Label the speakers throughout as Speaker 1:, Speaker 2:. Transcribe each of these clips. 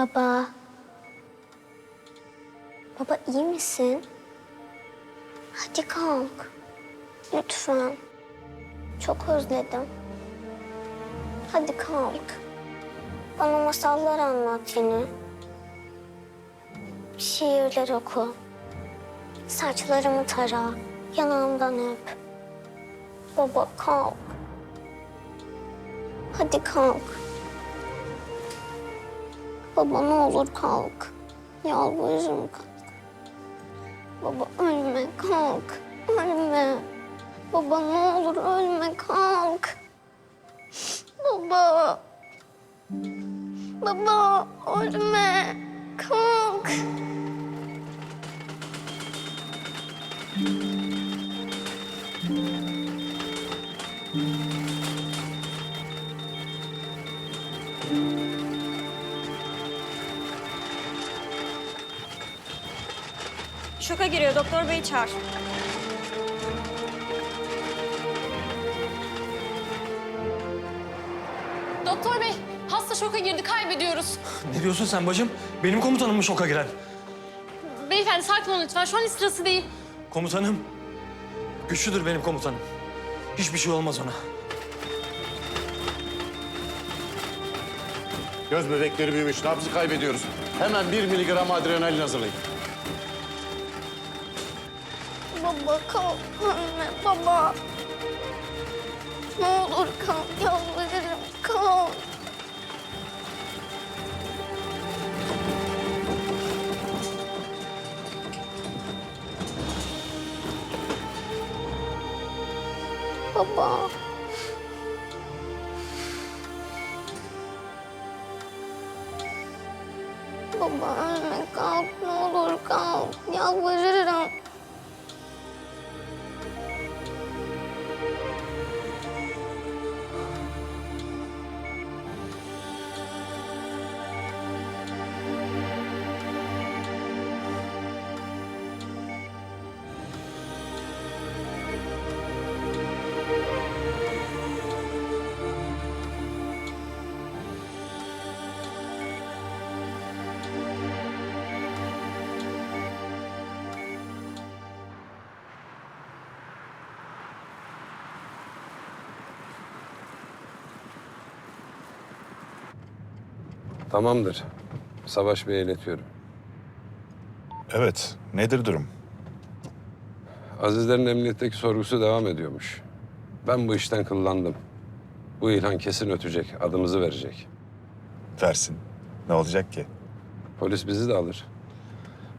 Speaker 1: Baba. Baba iyi misin? Hadi kalk. Lütfen. Çok özledim. Hadi kalk. Bana masallar anlat yine. Şiirler oku. Saçlarımı tara. Yanağımdan öp. Baba kalk. Hadi kalk. Baba ne olur kalk. Yalvarırım kalk. Baba ölme kalk. Ölme. Baba ne olur ölme kalk. Baba. Baba ölme. Kalk.
Speaker 2: Şoka giriyor. Doktor beyi çağır.
Speaker 3: Doktor bey, hasta şoka girdi, kaybediyoruz.
Speaker 4: Ne diyorsun sen bacım? Benim komutanım mı şoka giren?
Speaker 3: Beyefendi sakin olun lütfen, şu an hiç sırası değil.
Speaker 4: Komutanım. Güçlüdür benim komutanım. Hiçbir şey olmaz ona.
Speaker 5: Göz bebekleri büyümüş, nabzı kaybediyoruz. Hemen bir miligram adrenalin hazırlayın.
Speaker 1: Baba kalk. Ölme baba. Ne olur kalk. Yalvarırım kalk. Baba. Baba ölme kalk ne olur kalk. Yalvarırım.
Speaker 6: Tamamdır. Savaş Bey'e iletiyorum.
Speaker 7: Evet, nedir durum?
Speaker 6: Azizlerin emniyetteki sorgusu devam ediyormuş. Ben bu işten kıllandım. Bu İlhan kesin ötecek, adımızı verecek.
Speaker 7: Versin. Ne olacak ki?
Speaker 6: Polis bizi de alır.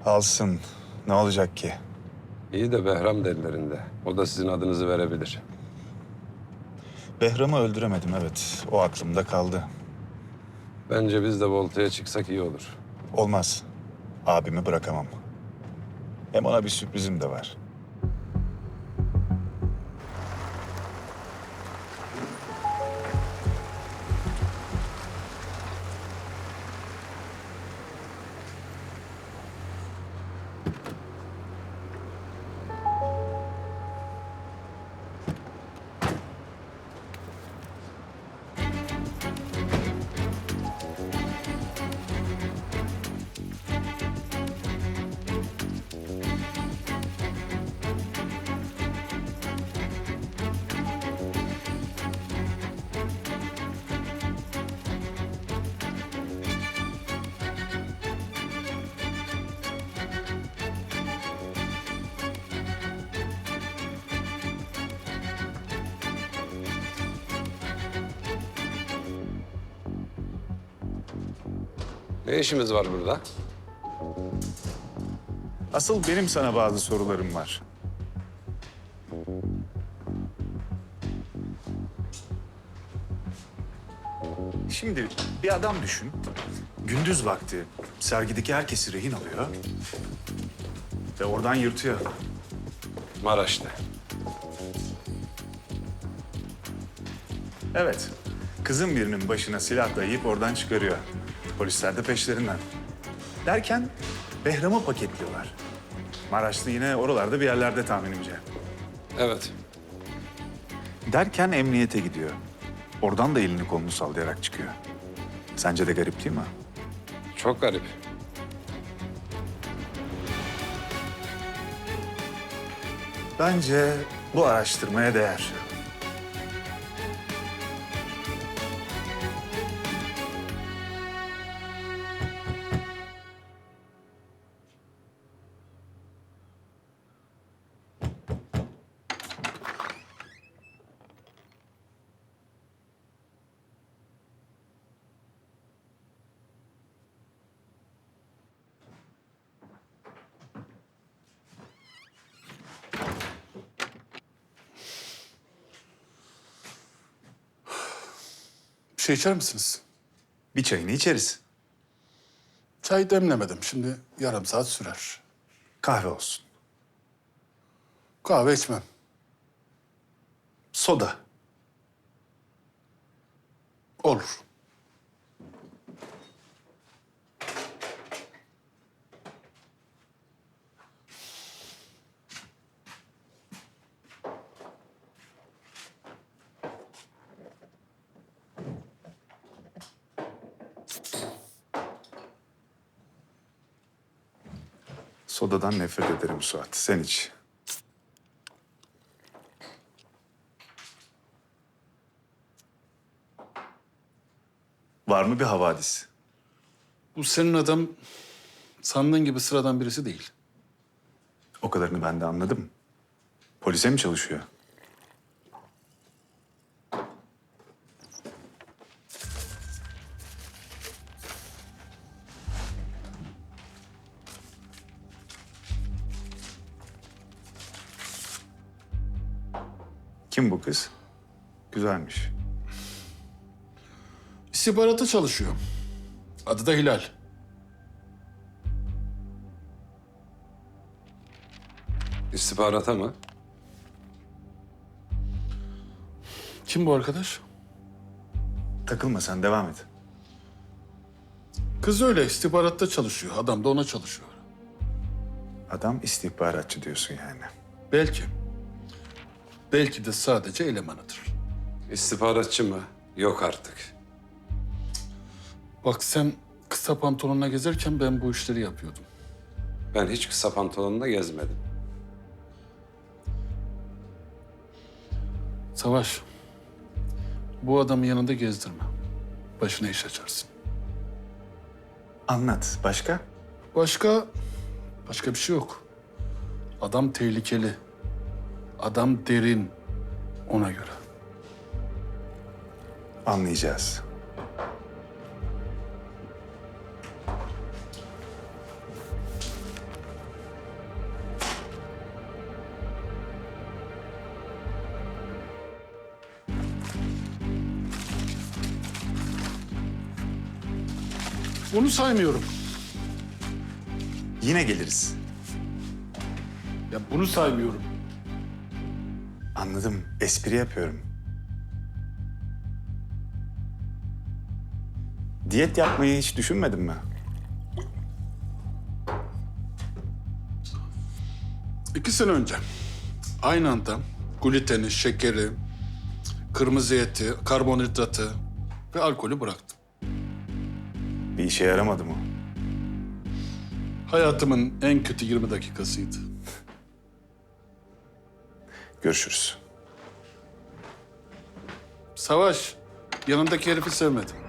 Speaker 7: Alsın. Ne olacak ki?
Speaker 6: İyi de Behram delilerinde. O da sizin adınızı verebilir.
Speaker 7: Behram'ı öldüremedim evet. O aklımda kaldı.
Speaker 6: Bence biz de voltaya çıksak iyi olur.
Speaker 7: Olmaz. Abimi bırakamam. Hem ona bir sürprizim de var.
Speaker 6: Ne işimiz var burada?
Speaker 7: Asıl benim sana bazı sorularım var. Şimdi bir adam düşün. Gündüz vakti sergideki herkesi rehin alıyor. Ve oradan yırtıyor.
Speaker 6: Maraş'ta.
Speaker 7: Evet. Kızın birinin başına silah dayayıp oradan çıkarıyor. Polisler de peşlerinden. Derken Behram'ı paketliyorlar. Maraşlı yine oralarda bir yerlerde tahminimce.
Speaker 6: Evet.
Speaker 7: Derken emniyete gidiyor. Oradan da elini kolunu sallayarak çıkıyor. Sence de garip değil mi?
Speaker 6: Çok garip.
Speaker 7: Bence bu araştırmaya değer.
Speaker 8: Şey içer misiniz?
Speaker 7: Bir çayını içeriz.
Speaker 8: Çay demlemedim. Şimdi yarım saat sürer.
Speaker 7: Kahve olsun.
Speaker 8: Kahve içmem.
Speaker 7: Soda.
Speaker 8: Olur.
Speaker 7: Sodadan nefret ederim Suat. Sen iç. Var mı bir havadis?
Speaker 8: Bu senin adam sandığın gibi sıradan birisi değil.
Speaker 7: O kadarını ben de anladım. Polise mi çalışıyor? Kim bu kız? Güzelmiş.
Speaker 8: İstihbarata çalışıyor. Adı da Hilal.
Speaker 6: İstihbarata mı?
Speaker 8: Kim bu arkadaş?
Speaker 7: Takılma sen devam et.
Speaker 8: Kız öyle istihbaratta çalışıyor. Adam da ona çalışıyor.
Speaker 7: Adam istihbaratçı diyorsun yani.
Speaker 8: Belki. Belki de sadece elemanıdır.
Speaker 6: İstihbaratçı mı? Yok artık.
Speaker 8: Bak sen kısa pantolonla gezerken ben bu işleri yapıyordum.
Speaker 6: Ben hiç kısa pantolonla gezmedim.
Speaker 8: Savaş, bu adamı yanında gezdirme. Başına iş açarsın.
Speaker 7: Anlat. Başka?
Speaker 8: Başka, başka bir şey yok. Adam tehlikeli. Adam derin. Ona göre.
Speaker 7: Anlayacağız.
Speaker 8: Bunu saymıyorum.
Speaker 7: Yine geliriz.
Speaker 8: Ya bunu saymıyorum.
Speaker 7: Anladım. Espri yapıyorum. Diyet yapmayı hiç düşünmedin mi?
Speaker 8: İki sene önce aynı anda gluteni, şekeri, kırmızı eti, karbonhidratı ve alkolü bıraktım.
Speaker 7: Bir işe yaramadı mı?
Speaker 8: Hayatımın en kötü 20 dakikasıydı.
Speaker 7: Görüşürüz.
Speaker 8: Savaş, yanındaki herifi sevmedim.